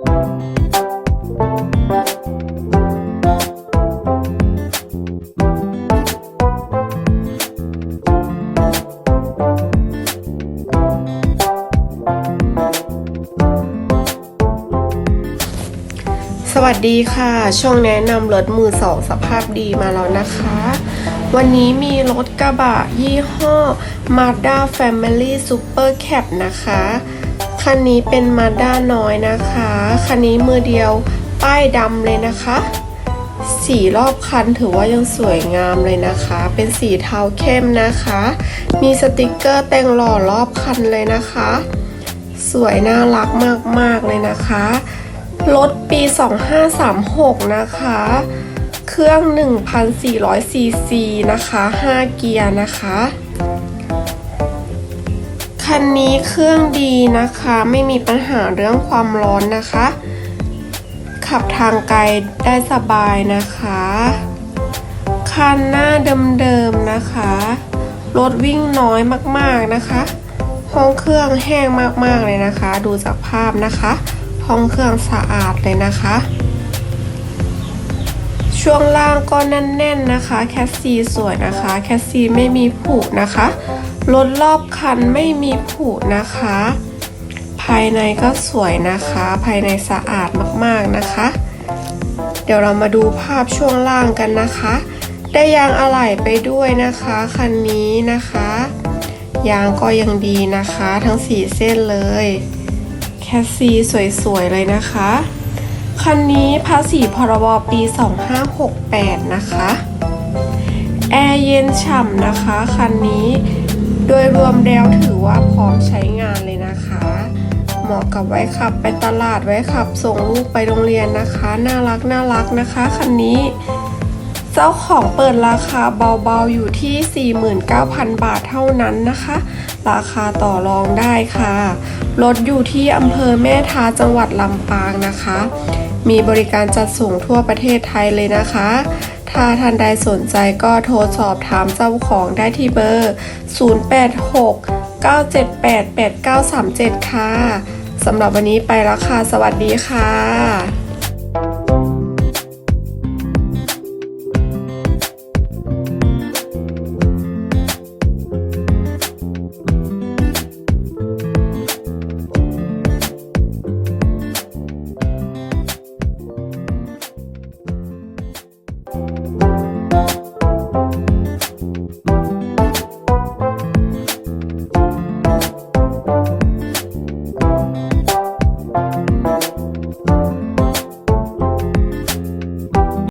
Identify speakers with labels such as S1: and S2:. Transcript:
S1: สวัสดีค่ะ ช่วงแนะนำรถมือสองสภาพดีมาแล้วนะคะ วันนี้มีรถกระบะยี่ห้อ Mazda Family Super Cab นะคะ คันนี้เป็น Mazda น้อยนะคะ คันนี้มือเดียวป้ายดำเลยนะคะสีรอบคันถือว่ายังสวยงามเลยนะคะ เป็นสีเทาเข้มนะคะ มีสติกเกอร์แต่งหล่อรอบคันเลยนะคะ สวยน่ารักมากๆเลยนะคะ รถปี 2536 นะคะ เครื่อง 1,400ซีซีนะคะ 5 เกียร์นะคะ คันนี้เครื่องดีนะคะ ไม่มีปัญหาเรื่องความร้อนนะคะ ขับทางไกลได้สบายนะคะ คันหน้าเดิมๆนะคะ รถวิ่งน้อยมากๆนะคะ ห้องเครื่องแห้งมากๆเลยนะคะ ดูจากภาพนะคะ ห้องเครื่องสะอาดเลยนะคะ ช่วงล่างก็แน่นๆนะคะ แคสซีสวยนะคะ แคสซีไม่มีผุนะคะรถรอบคันไม่มีผุนะคะ ภายในก็สวยนะคะ ภายในสะอาดมากๆนะคะ เดี๋ยวเรามาดูภาพช่วงล่างกันนะคะ ได้ยางอะไหล่ไปด้วยนะคะคันนี้นะคะ ยางก็ยังดีนะคะ ทั้ง 4 เส้นเลย แคสซีสวยๆเลยนะคะ คันนี้ภาษีพรบปี 2568 นะคะ แอร์เย็นฉ่ำนะคะ คันนี้โดยรวมแล้วถือว่าพร้อมใช้งานเลยนะคะ เหมาะกับไว้ขับไปตลาดไว้ขับ ส่งลูกไปโรงเรียนนะคะ น่ารักน่ารักนะคะ คันนี้เจ้าของเปิดราคาเบาๆอยู่ที่ 49,000 บาทเท่านั้นนะคะ ราคาต่อรองได้ค่ะ รถอยู่ที่อำเภอแม่ทาจังหวัดลำปางนะคะ มีบริการจัดส่งทั่วประเทศไทยเลยนะคะ ถ้าท่านใดสนใจก็โทรสอบถามเจ้าของได้ที่เบอร์ 086 978 8937 ค่ะ สำหรับวันนี้ไปแล้วค่ะ สวัสดีค่ะ